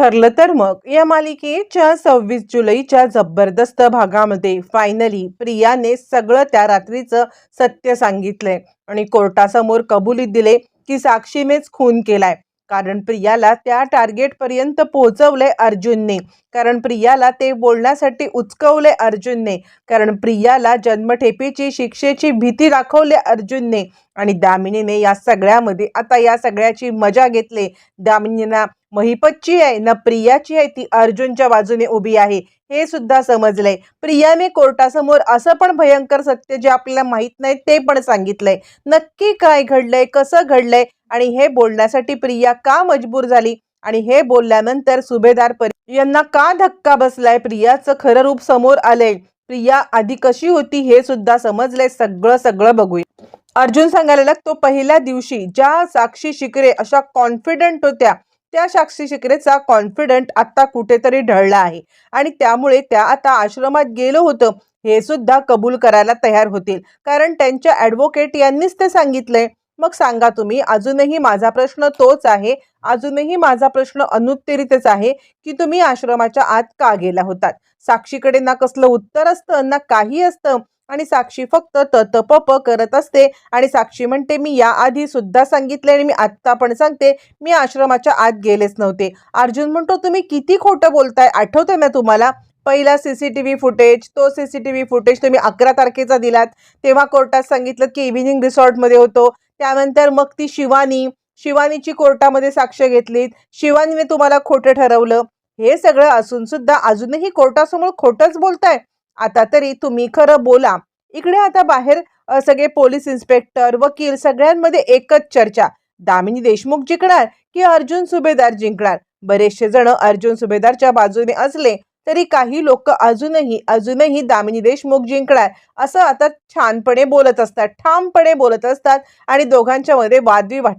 ठरलं तर मग. या मालिकेच्या सव्वीस जुलैच्या जबरदस्त भागामध्ये फायनली प्रियाने सगळं त्या रात्रीचं सत्य सांगितलंय. आणि कोर्टासमोर कबुली दिले की साक्षीनेच खून केलाय. कारण प्रियाला त्या टार्गेटपर्यंत पोहोचवले अर्जुनने. कारण प्रियाला ते बोलण्यासाठी उचकवले अर्जुनने. कारण प्रियाला जन्मठेपेची शिक्षेची भीती दाखवली अर्जुनने. आणि दामिनीने या सगळ्यामध्ये आता या सगळ्याची मजा घेतली. दामिनीना महिपतची आहे ना प्रियाची आहे ती अर्जुनच्या बाजूने उभी आहे. हे सुद्धा समजलंय. प्रियाने कोर्टासमोर असं पण भयंकर सत्य जे आपल्याला माहीत नाही ते पण सांगितलंय. नक्की काय घडलंय कसं घडलंय आणि हे बोलण्यासाठी प्रिया का मजबूर झाली? आणि हे बोलल्यानंतर सुभेदार परी यांना का धक्का बसलाय? प्रियाचं खरं रूप समोर आलंय. प्रिया आधी कशी होती हे सुद्धा समजलंय. सगळं सगळं बघूया. अर्जुन सांगायला लागतो पहिल्या दिवशी ज्या साक्षी शिकरे अशा कॉन्फिडंट होत्या त्या साक्षी शिकरेचा कॉन्फिडंट आता कुठेतरी ढळला आहे. आणि त्यामुळे त्या आता आश्रमात गेलं होतं. हे सुद्धा कबूल करायला तयार होतील. कारण त्यांच्या ॲडव्होकेट यांनीच ते सांगितलंय. मग सांगा तुम्ही अजूनही माझा प्रश्न तोच आहे अजूनही माझा प्रश्न अनुत्तरितच आहे की तुम्ही आश्रमाच्या आत का गेला होतात? साक्षीकडे ना कसलं उत्तर असतं ना काही असतं आणि साक्षी फक्त ततपप करत असते आणि साक्षी म्हणते मी याआधी सुद्धा सांगितले आणि मी आत्ता पण सांगते मी आश्रमाच्या आत गेलेच नव्हते. अर्जुन म्हणतो तुम्ही किती खोटं बोलताय आठवतंय ना तुम्हाला? पहिला C C T V footage तो C C T V footage तुम्ही अकरा तारखेचा दिलात तेव्हा कोर्टात सांगितलं की इव्हिनिंग रिसॉर्टमध्ये होतो त्यानंतर मग ती शिवानी शिवानीची कोर्टामध्ये साक्ष घेतलीत. शिवानीने तुम्हाला खोटं ठरवलं. हे सगळं असून सुद्धा अजूनही कोर्टासमोर खोटंच बोलताय. आता तरी तुम्ही खरं बोला. इकडे आता बाहेर सगळे पोलीस इन्स्पेक्टर वकील सगळ्यांमध्ये एकच चर्चा. दामिनी देशमुख जिंकणार की अर्जुन सुभेदार जिंकणार? बरेचसे जण अर्जुन सुभेदारच्या बाजूने असले तरी काही लोक अजूनही अजूनही दामिनी देशमुख जिंकणार असं आता छानपणे बोलत असतात ठामपणे बोलत असतात आणि दोघांच्या मध्ये वादविवाद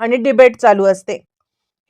आणि डिबेट चालू असते.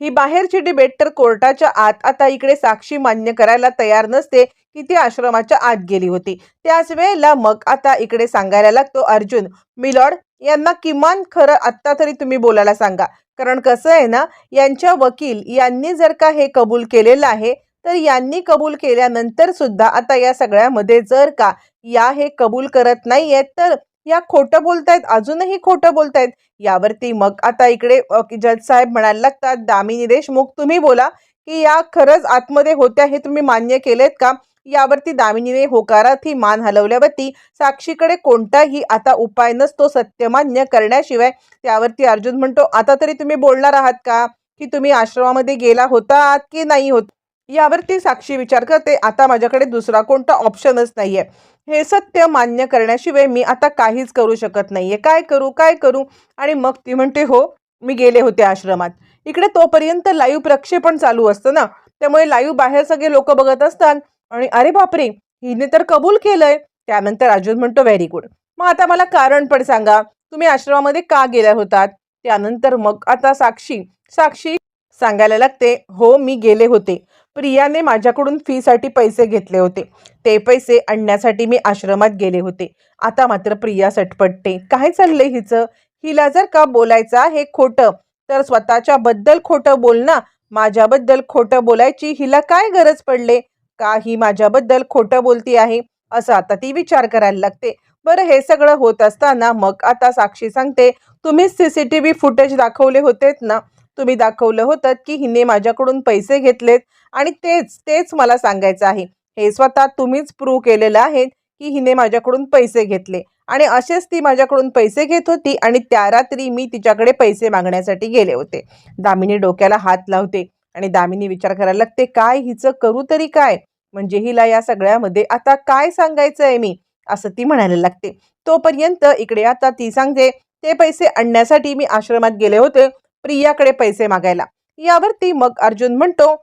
ही बाहेरची डिबेट तर कोर्टाच्या आत आता इकडे साक्षी मान्य करायला तयार नसते की ती आश्रमाच्या आत गेली होती. त्याच वेळेला मग आता इकडे सांगायला लागतो अर्जुन मिलॉर्ड यांना किमान खरं आत्ता तरी तुम्ही बोलायला सांगा. कारण कसं आहे ना यांच्या वकील यांनी जर का हे कबूल केलेलं आहे तर यांनी कबूल केल्यानंतर सुद्धा आता या सगळ्यामध्ये जर का या हे कबूल करत नाहीयेत तर या खोटं बोलतायत अजूनही खोटं बोलतायत यावरती मग आता इकडे की जज साहेब म्हणायला लागतात दामिनी देशमुख तुम्ही बोला की या खरंच आतमध्ये होत्या हे तुम्ही मान्य केलेत का? यावरती दामिनीने होकारात ही मान हलवल्यावरती साक्षीकडे कोणताही आता उपाय नसतो सत्य मान्य करण्याशिवाय. त्यावरती अर्जुन म्हणतो आता तरी तुम्ही बोलणार आहात का? की तुम्ही आश्रमामध्ये गेला होतात की नाही होत? यावरती साक्षी विचार करते आता माझ्याकडे दुसरा कोणता ऑप्शनच नाहीये. हे सत्य मान्य करण्याशिवाय मी आता काहीच करू शकत नाहीये. काय करू काय करू? आणि मग ती म्हणते हो मी गेले होते आश्रमात. इकडे तोपर्यंत लाईव्ह प्रक्षेपण चालू असतं ना. त्यामुळे लाईव्ह बाहेर सगळे लोक बघत असतात. आणि अरे बापरे हिने तर कबूल केलंय. त्यानंतर अर्जुन म्हणतो व्हेरी गुड. मग आता मला कारण पण सांगा. तुम्ही आश्रमामध्ये का गेल्या होतात? त्यानंतर मग आता साक्षी साक्षी सांगायला लागते हो मी गेले होते. प्रियाने माझ्याकडून फीसाठी पैसे घेतले होते. ते पैसे आणण्यासाठी मी आश्रमात गेले होते. आता मात्र प्रिया सटपटते. काय चाललंय हिचं? हिला जर का बोलायचं आहे खोटं तर स्वतःच्या बद्दल खोटं बोल ना. माझ्याबद्दल खोटं बोलायची हिला काय गरज पडले? का ही माझ्याबद्दल खोटं बोलती आहे? असं आता ती विचार करायला लागते. बरं हे सगळं होत असताना मग आता साक्षी सांगते तुम्हीच C C T V footage दाखवले होतेत ना? तुम्ही दाखवलं होतं की हिने माझ्याकडून पैसे घेतलेत आणि तेच तेच मला सांगायचं आहे. हे स्वतः तुम्हीच प्रूव्ह केलेलं आहे की हिने माझ्याकडून पैसे घेतले. आणि असेच ती माझ्याकडून पैसे घेत होती आणि त्या रात्री मी तिच्याकडे पैसे मागण्यासाठी गेले होते. दामिनी डोक्याला हात लावते आणि दामिनी विचार करायला लागते काय हिचं करू तरी काय? म्हणजे हिला या सगळ्यामध्ये आता काय सांगायचं आहे मी? असं ती म्हणायला लागते. तोपर्यंत इकडे आता ती सांगते ते पैसे आणण्यासाठी मी आश्रमात गेले होते प्रियाकडे पैसे मागायला. यावरती मग अर्जुन म्हणतो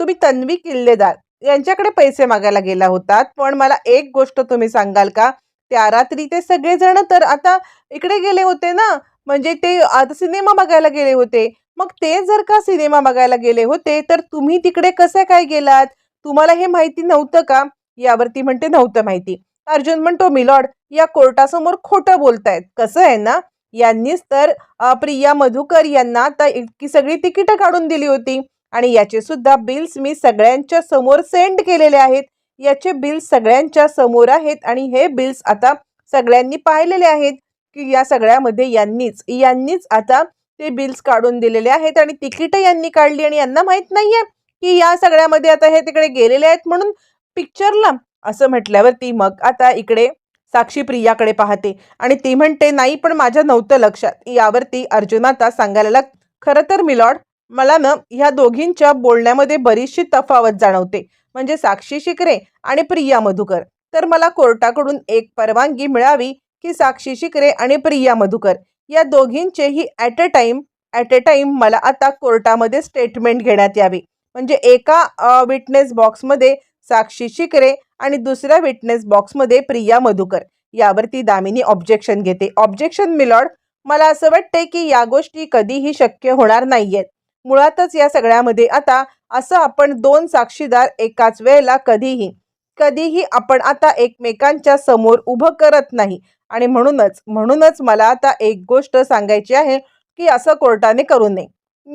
तुम्ही तन्वी किल्लेदार. यांच्याकडे पैसे मागायला गेला होतात पण मला एक गोष्ट तुम्ही सांगाल का? त्या रात्री ते सगळेजण तर आता इकडे गेले होते ना? म्हणजे ते आता सिनेमा बघायला गेले होते. मग ते जर का सिनेमा बघायला गेले होते तर तुम्ही तिकडे कसे काय गेलात? तुम्हाला हे माहिती नव्हतं का? यावरती म्हणते नव्हतं माहिती. अर्जुन म्हणतो मिलॉर्ड या कोर्टासमोर खोटं बोलतायत. कसं आहे ना? यांनीच तर प्रिया मधुकर यांना आता इतकी सगळी तिकीटं काढून दिली होती. आणि याचे सुद्धा बिल्स मी सगळ्यांच्या समोर सेंड केलेले आहेत. याचे बिल्स सगळ्यांच्या समोर आहेत आणि हे बिल्स आता सगळ्यांनी पाहिलेले आहेत. की या सगळ्यामध्ये यांनीच यांनीच आता ते बिल्स काढून दिलेले आहेत आणि तिकीटं यांनी काढली आणि यांना माहीत नाही आहे की या सगळ्यामध्ये आता हे तिकडे गेलेले आहेत म्हणून पिक्चरला असं म्हटल्यावरती मग आता इकडे साक्षी प्रियाकडे पाहते. आणि ती म्हणते नाही पण माझ्या नव्हतं लक्षात. यावरती अर्जुन आता सांगायला लाग खरं तर मिलॉड मला ना ह्या दोघींच्या बोलण्यामध्ये बरीचशी तफावत जाणवते. म्हणजे साक्षी शिकरे आणि प्रिया मधुकर. तर मला कोर्टाकडून एक परवानगी मिळावी की साक्षी शिकरे आणि प्रिया मधुकर. या दोघींचेही at a time at a time मला आता कोर्टामध्ये स्टेटमेंट घेण्यात यावी. म्हणजे एका विटनेस बॉक्समध्ये साक्षी शिकरे आणि दुसऱ्या विटनेस बॉक्समध्ये प्रिया मधुकर. यावरती दामिनी ऑब्जेक्शन घेते. ऑब्जेक्शन मिलॉड मला असं वाटतंय की या गोष्टी कधीही शक्य होणार नाही आहेत मुळातच या सगळ्यामध्ये आता असं आपण दोन साक्षीदार एकाच वेळेला कधीही कधीही आपण आता एकमेकांच्या समोर उभं करत नाही. आणि म्हणूनच म्हणूनच मला आता एक गोष्ट सांगायची आहे की असं कोर्टाने करू नये.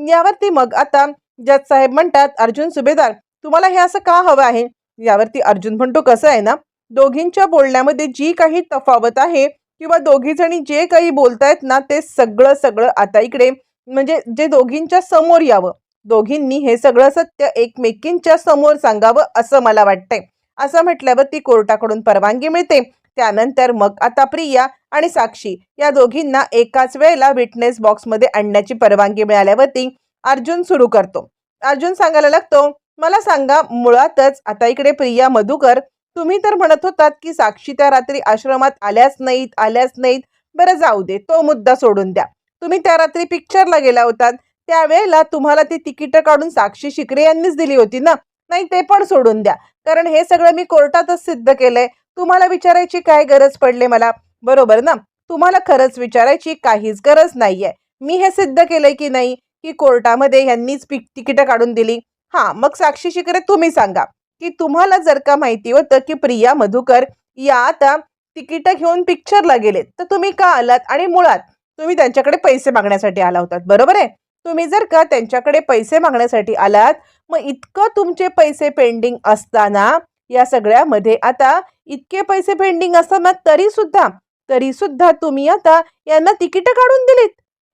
यावरती मग आता जज साहेब म्हणतात अर्जुन सुभेदार तुम्हाला हे असं का हवं आहे? यावरती अर्जुन म्हणतो कसं आहे ना? दोघींच्या बोलण्यामध्ये जी काही तफावत आहे किंवा दोघी जणी जे काही बोलतायत ना ते सगळं सगळं आता इकडे म्हणजे जे दोघींच्या समोर यावं. दोघींनी हे सगळं सत्य एकमेकींच्या समोर सांगावं असं मला वाटतंय. असं म्हटल्यावर ती कोर्टाकडून परवानगी मिळते. त्यानंतर मग आता प्रिया आणि साक्षी या दोघींना एकाच वेळेला विटनेस बॉक्समध्ये आणण्याची परवानगी मिळाल्यावरती अर्जुन सुरू करतो. अर्जुन सांगायला लागतो मला सांगा मुळातच आता इकडे प्रिया मधुकर तुम्ही तर म्हणत होतात की साक्षी त्या रात्री आश्रमात आल्याच नाहीत आल्याच नाहीत. बरं जाऊ दे तो मुद्दा सोडून द्या. तुम्ही त्या रात्री पिक्चरला गेला होतात. त्यावेळेला तुम्हाला ती तिकीटं काढून साक्षी शिकरे यांनीच दिली होती ना? नाही ते पण सोडून द्या. कारण हे सगळं मी कोर्टातच सिद्ध केलंय. तुम्हाला विचारायची काय गरज पडले मला? बरोबर ना? तुम्हाला खरंच विचारायची काहीच गरज नाहीये. मी हे सिद्ध केलंय की नाही? की कोर्टामध्ये यांनीच पिक तिकीटं काढून दिली. हां मग साक्षी शिकरे तुम्ही सांगा की तुम्हाला जर का माहिती होतं की प्रिया मधुकर या आता तिकीटं घेऊन पिक्चरला गेलेत तर तुम्ही का आलात आणि मुळात तुम्ही त्यांच्याकडे पैसे मागण्यासाठी आला होतात बरोबर आहे? तुम्ही जर का त्यांच्याकडे पैसे मागण्यासाठी आलात मग इतकं तुमचे पैसे पेंडिंग असताना या सगळ्यामध्ये आता इतके पैसे पेंडिंग असताना तरी सुद्धा तरी सुद्धा तुम्ही आता यांना तिकीट काढून दिलीत.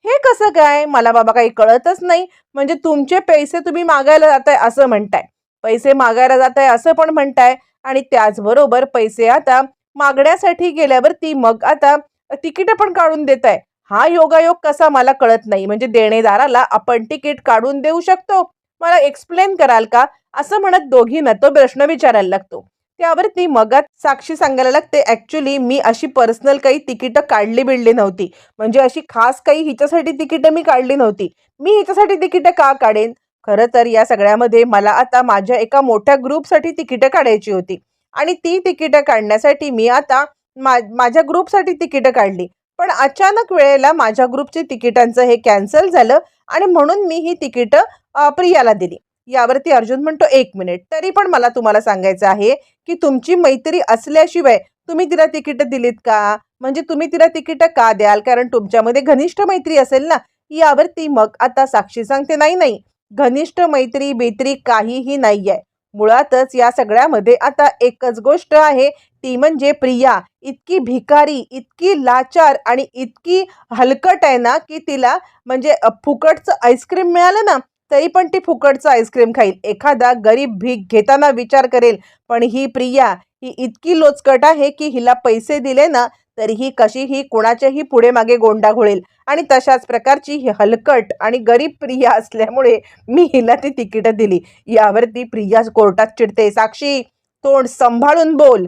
हे कसं काय? मला बाबा काही कळतच नाही. म्हणजे तुमचे पैसे तुम्ही मागायला जाताय असं म्हणताय. पैसे मागायला जाताय असं पण म्हणताय. आणि त्याचबरोबर पैसे आता मागण्यासाठी गेल्यावरती मग आता तिकीट पण काढून देत आहे हा योगायोग कसा मला कळत नाही. म्हणजे देणेदाराला आपण तिकीट काढून देऊ शकतो? मला एक्सप्लेन कराल का? असं म्हणत दोघींना तो प्रश्न विचारायला लागतो. त्यावरती मगात साक्षी सांगायला लागते. ॲक्च्युली मी अशी पर्सनल काही तिकीटं काढली बिडली नव्हती. म्हणजे अशी खास काही हिच्यासाठी तिकीटं मी काढली नव्हती. मी हिच्यासाठी तिकीटं का काढेन? खरं तर या सगळ्यामध्ये मला आता माझ्या एका मोठ्या ग्रुपसाठी तिकीटं काढायची होती. आणि ती तिकीटं काढण्यासाठी मी आता मा माझ्या ग्रुपसाठी तिकीटं काढली. पण अचानक वेळेला माझ्या ग्रुपची तिकिटांचं हे कॅन्सल झालं आणि म्हणून मी ही तिकीटं प्रियाला दिली. यावरती अर्जुन म्हणतो एक मिनिट तरी पण मला तुम्हाला सांगायचं आहे की तुमची मैत्री असल्याशिवाय तुम्ही तिला तिकीट दिलीत का? म्हणजे तुम्ही तिला तिकीट का द्याल? कारण तुमच्यामध्ये घनिष्ठ मैत्री असेल ना यावरती मग आता साक्षी सांगते नाही नाही घनिष्ठ मैत्री बेत्री काहीही नाही आहे मुळातच या सगळ्यामध्ये आता एकच गोष्ट आहे ती म्हणजे प्रिया. इतकी भिकारी इतकी लाचार आणि इतकी हलकट आहे ना की तिला म्हणजे फुकटचं आईस्क्रीम मिळालं ना तरी पण ती फुकटचं आईस्क्रीम खाईल. एखादा गरीब भीक घेताना विचार करेल पण ही प्रिया ही इतकी लोचकट आहे की हिला पैसे दिले ना तरीही कशीही कोणाच्याही पुढे मागे गोंडा घोळेल. आणि तशाच प्रकारची ही हलकट आणि गरीब प्रिया असल्यामुळे मी हिला ती तिकीटं दिली. यावरती प्रिया कोर्टात चिडते साक्षी तोंड सांभाळून बोल.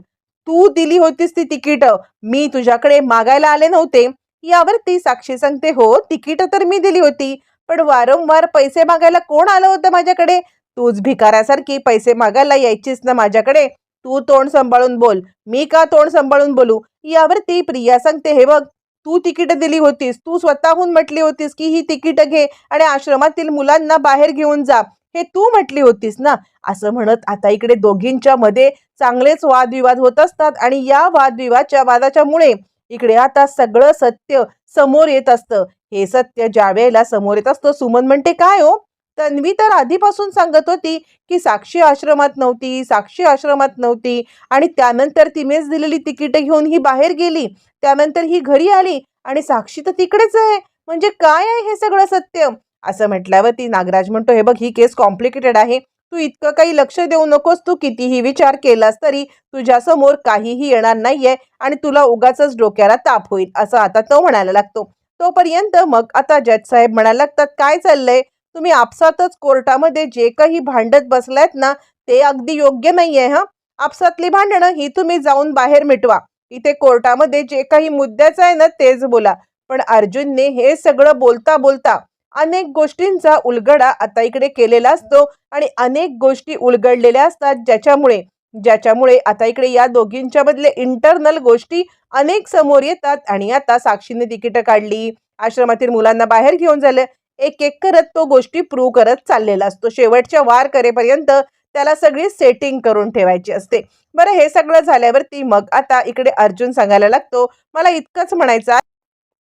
तू दिली होतीस ती तिकीटं. मी तुझ्याकडे मागायला आले नव्हते. यावरती साक्षी सांगते हो तिकीटं तर मी दिली होती. पण वारंवार पैसे मागायला कोण आलं होतं माझ्याकडे? तूच भिकाऱ्यासारखी पैसे मागायला यायचीस ना माझ्याकडे. तू तोंड सांभाळून बोल. मी का तोंड सांभाळून बोलू? यावरती प्रिया सांगते हे बघ तू तिकीटं दिली होतीस. तू स्वतःहून म्हटली होतीस की ही तिकीटं घे आणि आश्रमातील मुलांना बाहेर घेऊन जा. हे तू म्हटली होतीस ना? असं म्हणत आता इकडे दोघींच्या मध्ये चांगलेच वादविवाद होत असतात आणि या वादविवादच्या वादाच्यामुळे इकडे आता सगळं सत्य समोर येत असतं. हे सत्य ज्या वेळेला समोर येत असतं सुमन म्हणते काय हो? तन्वी तर आधीपासून सांगत होती की साक्षी आश्रमात नव्हती साक्षी आश्रमात नव्हती आणि त्यानंतर तिनेच दिलेली तिकीट घेऊन ही बाहेर गेली. त्यानंतर ही घरी आली आणि साक्षी तर तिकडेच आहे. म्हणजे काय आहे हे सगळं सत्य? असं म्हटल्यावर ती नागराज म्हणतो हे बघ ही केस कॉम्प्लिकेटेड आहे. तू इतकं काही लक्ष देऊ नकोस. तू कितीही विचार केलास तरी तुझ्यासमोर काहीही येणार नाहीये आणि तुला उगाच डोक्याला ताप होईल असं आता तो म्हणायला लागतो. तोपर्यंत मग आता जज साहेब म्हणायला लागतात काय चाललंय? तुम्ही आपसातच कोर्टामध्ये जे काही भांडत बसलायत ना ते अगदी योग्य नाही आहे हा? आपसातली भांडणं ही तुम्ही जाऊन बाहेर मिटवा. इथे कोर्टामध्ये जे काही मुद्द्याचं आहे ना तेच बोला. पण अर्जुनने हे सगळं बोलता बोलता अनेक गोष्टींचा उलगडा आता इकडे केलेला असतो आणि अनेक गोष्टी उलगडलेल्या असतात ज्याच्यामुळे ज्याच्यामुळे आता इकडे या दोघींच्या बदले इंटरनल गोष्टी अनेक समोर येतात आणि आता साक्षीने तिकीट काढली. आश्रमातील मुलांना बाहेर घेऊन झालं. एक एक करत तो गोष्टी प्रूव्ह करत चाललेला असतो. शेवटच्या वार करेपर्यंत त्याला सगळी सेटिंग करून ठेवायची असते. बरं हे सगळं झाल्यावरती मग आता इकडे अर्जुन सांगायला लागतो मला इतकंच म्हणायचं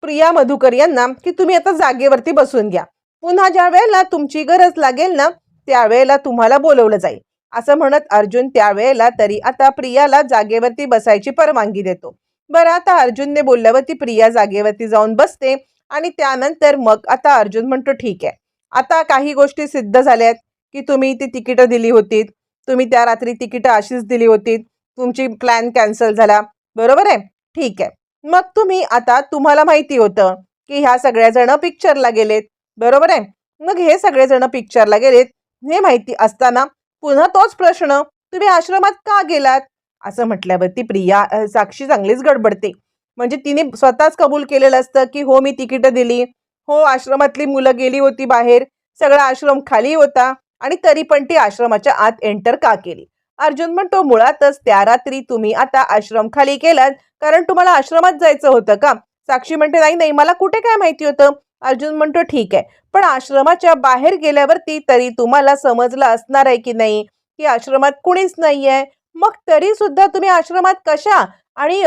प्रिया मधुकर यांना की तुम्ही आता जागेवरती बसून घ्या. पुन्हा ज्या वेळेला तुमची गरज लागेल ना त्यावेळेला तुम्हाला बोलवलं जाईल. असं म्हणत अर्जुन त्यावेळेला तरी आता प्रियाला जागेवरती बसायची परवानगी देतो. बरं आता अर्जुनने बोलल्यावरती प्रिया जागेवरती जाऊन बसते आणि त्यानंतर मग आता अर्जुन म्हणतो ठीक आहे. आता काही गोष्टी सिद्ध झाल्यात की तुम्ही ती तिकीटं दिली होती तुम्ही त्या रात्री तिकीटं अशीच दिली होती तुमची प्लॅन कॅन्सल झाला. बरोबर आहे? ठीक आहे. मग तुम्ही आता तुम्हाला माहिती होतं की ह्या सगळ्याजण पिक्चरला गेलेत. बरोबर आहे? मग हे सगळेजण पिक्चरला गेलेत. हे माहिती असताना पुन्हा तोच प्रश्न तुम्ही आश्रमात का गेलात? असं म्हटल्यावरती प्रिया साक्षी चांगलीच गडबडते. म्हणजे तिने स्वतःच कबूल केलेलं असतं की हो मी तिकीटं दिली. हो आश्रमातली मुलं गेली होती बाहेर. सगळा आश्रम खाली होता आणि तरी पण ती आश्रमाच्या आत एंटर का केली? अर्जुन म्हणतो मुळातच त्या रात्री तुम्ही आता आश्रम खाली केलात कारण तुम्हाला आश्रमात जायचं होतं का? साक्षी म्हणते नाही नाही मला कुठे काय माहिती होतं? अर्जुन म्हणतो ठीक आहे. पण आश्रमाच्या बाहेर गेल्यावरती तरी तुम्हाला समजलं असणार आहे की नाही? की आश्रमात कुणीच नाहीये? मग तरी सुद्धा तुम्ही आश्रमात कशा? आणि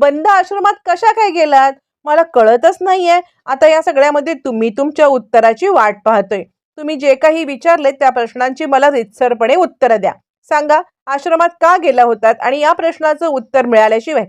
बंद आश्रमात कशा काय गेलात? मला कळतच नाहीये. आता या सगळ्यामध्ये तुम्ही तुमच्या उत्तराची वाट पाहतोय. तुम्ही जे काही विचारले त्या प्रश्नांची मला रितसरपणे उत्तरं द्या. सांगा आश्रमात का गेला होतात? आणि या प्रश्नाचं उत्तर मिळाल्याशिवाय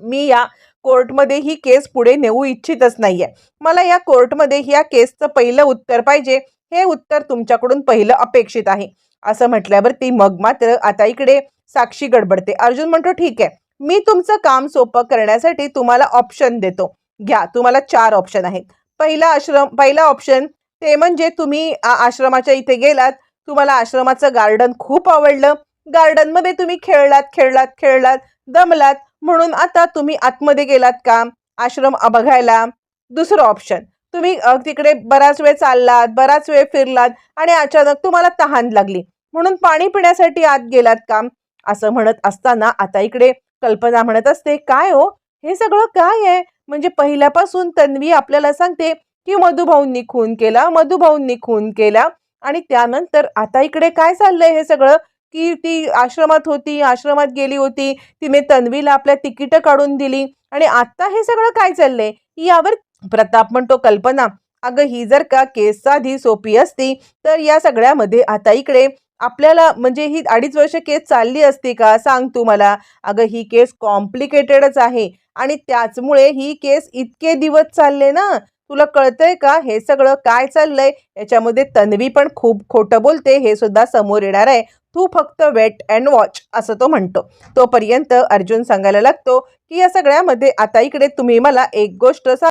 मी या कोर्टमध्ये ही केस पुढे नेऊ इच्छितच नाहीये. मला या कोर्टमध्ये या केसचं पहिलं उत्तर पाहिजे हे उत्तर तुमच्याकडून पहिलं अपेक्षित आहे. असं म्हटल्यावरती मग मात्र आता इकडे साक्षी गडबडते. अर्जुन म्हणतो ठीक आहे. मी तुमचं काम सोपं करण्यासाठी तुम्हाला ऑप्शन देतो. घ्या तुम्हाला चार ऑप्शन आहेत. पहिला आश्रम पहिला ऑप्शन ते म्हणजे तुम्ही आश्रमाच्या इथे गेलात. तुम्हाला आश्रमाचं गार्डन खूप आवडलं. गार्डनमध्ये तुम्ही खेळलात खेळलात खेळलात दमलात. म्हणून आता तुम्ही आतमध्ये गेलात का? आश्रम बघायला. दुसरं ऑप्शन तुम्ही तिकडे बराच वेळ चाललात बराच वेळ फिरलात आणि अचानक तुम्हाला तहान लागली. म्हणून पाणी पिण्यासाठी आत गेलात का? असं म्हणत असताना आता इकडे कल्पना म्हणत असते काय हो? हे सगळं काय आहे? म्हणजे पहिल्यापासून तन्वी आपल्याला सांगते की मधुभाऊंनी खून केला मधुभाऊंनी खून केला आणि त्यानंतर आता इकडे काय चाललंय हे सगळं? की ती आश्रमात होती आश्रमात गेली होती तिने तन्वीला आपल्या तिकीटं काढून दिली. आणि आत्ता हे सगळं काय चाललंय? यावर प्रताप म्हणतो कल्पना अगं ही जर का केस साधी सोपी असती तर या सगळ्यामध्ये आता इकडे आपल्याला म्हणजे ही अडीच वर्ष केस चालली असती का? सांग तू मला. अगं ही केस कॉम्प्लिकेटेडच आहे आणि त्याचमुळे ही केस इतके दिवस चालले ना तुला कळतंय का? हे सगळं काय चाललंय? याच्यामध्ये तन्वी पण खूप खोटं बोलते हे सुद्धा समोर येणार आहे. तू फक्त वेट अँड वॉच असं तो म्हणतो. तोपर्यंत अर्जुन सांगायला लागतो की या सगळ्यामध्ये आता इकडे तुम्ही मला एक गोष्ट सांग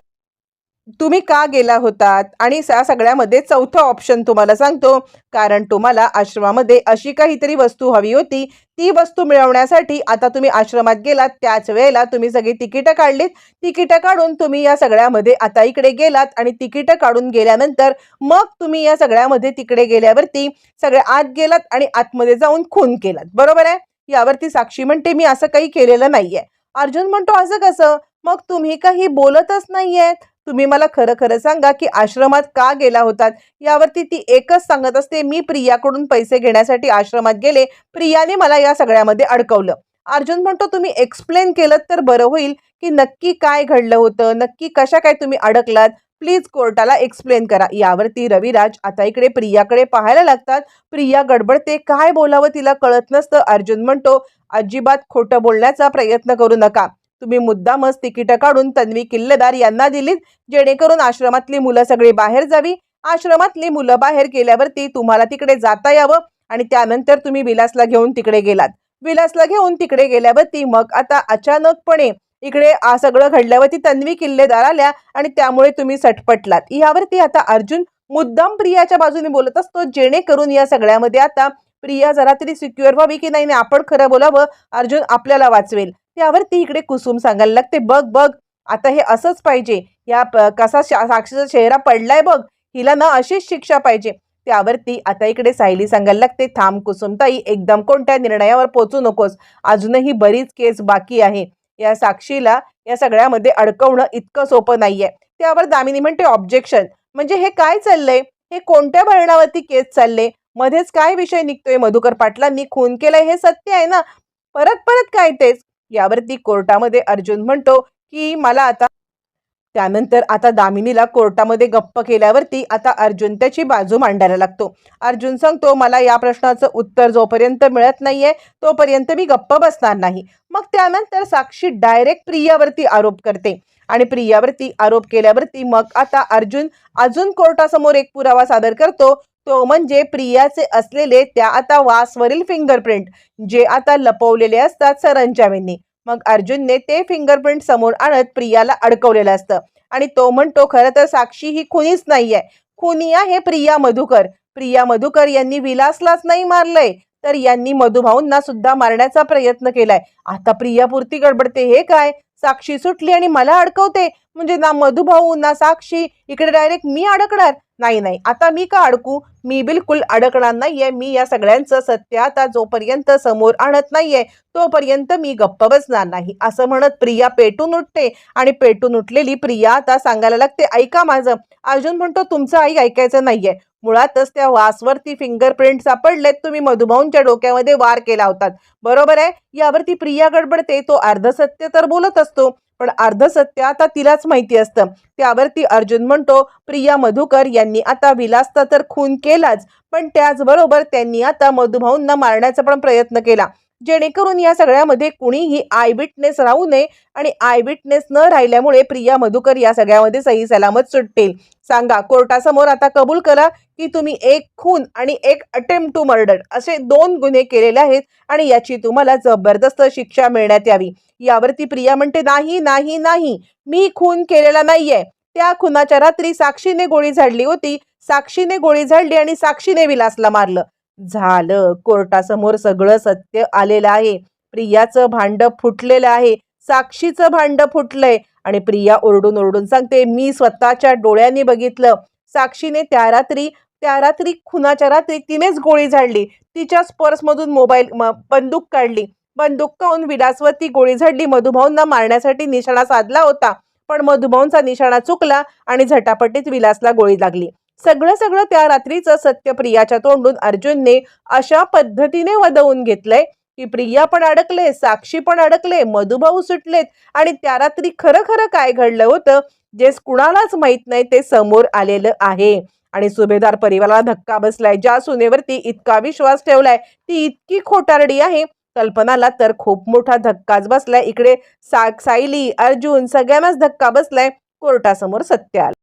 तुम्ही का गेला होतात? आणि या सगळ्यामध्ये चौथं ऑप्शन तुम्हाला सांगतो. कारण तुम्हाला आश्रमामध्ये अशी काहीतरी वस्तू हवी होती. ती वस्तू मिळवण्यासाठी आता तुम्ही आश्रमात गेलात. त्याच वेळेला तुम्ही सगळी तिकीटं काढलीत. तिकीटं काढून तुम्ही या सगळ्यामध्ये आता इकडे गेलात आणि तिकीटं काढून गेल्यानंतर मग तुम्ही या सगळ्यामध्ये तिकडे गेल्यावरती सगळे आत गेलात आणि आतमध्ये जाऊन खून केलात. बरोबर आहे? यावरती साक्षी म्हणते मी असं काही केलेलं नाहीये. अर्जुन म्हणतो असं कसं? मग तुम्ही काही बोलतच नाहीयेत. तुम्ही मला खरं खरं सांगा की आश्रमात का गेला होतात? यावरती ती एकच सांगत असते मी प्रियाकडून पैसे घेण्यासाठी आश्रमात गेले. प्रियाने मला या सगळ्यामध्ये अडकवलं. अर्जुन म्हणतो तुम्ही एक्सप्लेन केलं तर बरं होईल की नक्की काय घडलं होतं? नक्की कशा काय तुम्ही अडकलात? प्लीज कोर्टाला एक्सप्लेन करा. यावरती रविराज आता इकडे प्रियाकडे पाहायला लागतात. प्रिया गडबडते काय बोलावं तिला? कळत नसतं. अर्जुन म्हणतो अजिबात खोटं बोलण्याचा प्रयत्न करू नका. तुम्ही मुद्दामच तिकीटं काढून तन्वी किल्लेदार यांना दिलीत. जेणेकरून आश्रमातली मुलं सगळी बाहेर जावी. आश्रमातली मुलं बाहेर गेल्यावरती तुम्हाला तिकडे जाता यावं आणि त्यानंतर तुम्ही विलासला घेऊन तिकडे गेलात. विलासला घेऊन तिकडे गेल्यावरती मग आता अचानकपणे इकडे आ सगळं घडल्यावरती तन्वी किल्लेदार आल्या आणि त्यामुळे तुम्ही सटपटलात. यावरती आता अर्जुन मुद्दाम प्रियाच्या बाजूने बोलत असतो. जेणेकरून या सगळ्यामध्ये आता प्रिया जरा तरी सिक्युअर व्हावी की नाही नाही आपण खरं बोलावं? अर्जुन आपल्याला वाचवेल. त्यावरती इकडे कुसुम सांगायला लागते बघ बघ आता हे असंच पाहिजे. या कसा शा- साक्षीचा चेहरा पडलाय बघ हिला ना अशीच शिक्षा पाहिजे. त्यावरती आता इकडे सायली सांगायला लागते थांब कुसुमताई एकदम कोणत्या निर्णयावर पोचू नकोस. अजूनही बरीच केस बाकी आहे. या साक्षीला या सगळ्यामध्ये अडकवणं इतकं सोपं नाहीये. त्यावर दामिनी म्हणते ऑब्जेक्शन म्हणजे हे काय चाललंय? हे कोणत्या भरणावरती केस चालले? मध्येच काय विषय निघतोय? मधुकर पाटलांनी खून केलाय हे सत्य आहे ना? परत परत काय तेच? यावरती कोर्टामध्ये अर्जुन म्हणतो की मला आता त्यानंतर आता दामिनीला कोर्टामध्ये गप्प केल्यावरती आता अर्जुन त्याची बाजू मांडायला लागतो. अर्जुन सांगतो मला या प्रश्नाचं उत्तर जोपर्यंत मिळत नाहीये तोपर्यंत मी गप्प बसणार नाही. मग त्यानंतर साक्षी डायरेक्ट प्रियावरती आरोप करते. आणि प्रियावरती आरोप केल्यावरती मग आता अर्जुन अजून कोर्टासमोर एक पुरावा सादर करतो. तो म्हणजे प्रियाचे असलेले त्या आता वासवरील फिंगरप्रिंट जे आता लपवलेले असतात सरंजामींनी. मग अर्जुनने ते फिंगरप्रिंट समोर आणत प्रियाला अडकवलेलं असतं. आणि तो म्हणतो खरं तर साक्षी ही खुनीच नाहीये. खुनी आहे प्रिया मधुकर. प्रिया मधुकर यांनी विलासलाच नाही मारलंय. तर यांनी मधुभाऊंना सुद्धा मारण्याचा प्रयत्न केलाय. आता प्रियापुरती गडबडते हे काय? साक्षी सुटली आणि मला अडकवते. म्हणजे ना मधुभाऊ ना साक्षी. इकडे डायरेक्ट मी अडकणार? नाही नाही. आता मी का अडकू? मी बिलकुल अडकणार नाहीये. मी या सगळ्यांचं सत्य आता जोपर्यंत समोर आणत नाहीये तोपर्यंत मी गप्प बसणार नाही. असं म्हणत प्रिया पेटून उठते. आणि पेटून उठलेली प्रिया आता सांगायला लागते ऐका माझं. अर्जुन म्हणतो तुमचं आई ऐकायचं नाहीये. मुळातच त्या वासवरती फिंगरप्रिंट सापडलेत. तुम्ही मधुभाऊंच्या डोक्यामध्ये वार केला होतात. बरोबर आहे? यावरती प्रिया गडबडते तो अर्धसत्य तर बोलत असतो पण अर्धसत्य आता तिलाच माहिती असतं. त्यावरती अर्जुन म्हणतो प्रिया मधुकर यांनी आता विलासचा तर खून केलाच पण त्याचबरोबर त्यांनी आता मधुभाऊंना मारण्याचा पण प्रयत्न केला. जेणेकरून या सगळ्यामध्ये कुणीही आय विटनेस राहू नये आणि आय विटनेस न राहिल्यामुळे प्रिया मधुकर या सगळ्यामध्ये सही सलामत सुटतील. सांगा कोर्टासमोर आता कबूल करा की तुम्ही एक खून आणि एक अटेम्प्ट टू मर्डर असे दोन गुन्हे केलेले आहेत आणि याची तुम्हाला जबरदस्त शिक्षा मिळण्यात यावी. यावरती प्रिया म्हणते नाही नाही नाही. मी खून केलेला नाहीये. त्या खुनाच्या रात्री साक्षीने गोळी झाडली होती. साक्षीने गोळी झाडली आणि साक्षीने विलासला मारलं. झालं. कोर्टासमोर सगळं सत्य आलेलं आहे. प्रियाचं भांड फुटलेलं आहे. साक्षीचं भांड फुटलंय. आणि प्रिया ओरडून ओरडून सांगते मी स्वतःच्या डोळ्यांनी बघितलं. साक्षीने त्या रात्री त्या रात्री खुनाच्या रात्री तिनेच गोळी झाडली. तिच्याच पर्समधून मोबाईल बंदूक काढली. बंदूक काढून विलासवरती गोळी झाडली? मधुभाऊंना मारण्यासाठी निशाणा साधला होता. पण मधुभाऊंचा निशाणा चुकला आणि झटापटीत विलासला गोळी लागली. सगळं सगळं त्या रात्रीचं सत्य प्रियाच्या तोंडून अर्जुनने अशा पद्धतीने वदवून घेतलंय की प्रिया पण अडकले साक्षी पण अडकले मधुभाऊ सुटलेत आणि त्या रात्री खरं खरं काय घडलं होतं जे कुणालाच माहीत नाही ते समोर आलेलं आहे. आणि सुभेदार परिवाराला धक्का बसलाय ज्या सुनेवरती इतका विश्वास ठेवलाय ती इतकी खोटारडी आहे. कल्पनाला तर खूप मोठा धक्काच बसलाय. इकडे सा सायली अर्जुन सगळ्यांनाच धक्का बसलाय. कोर्टासमोर सत्य आलं.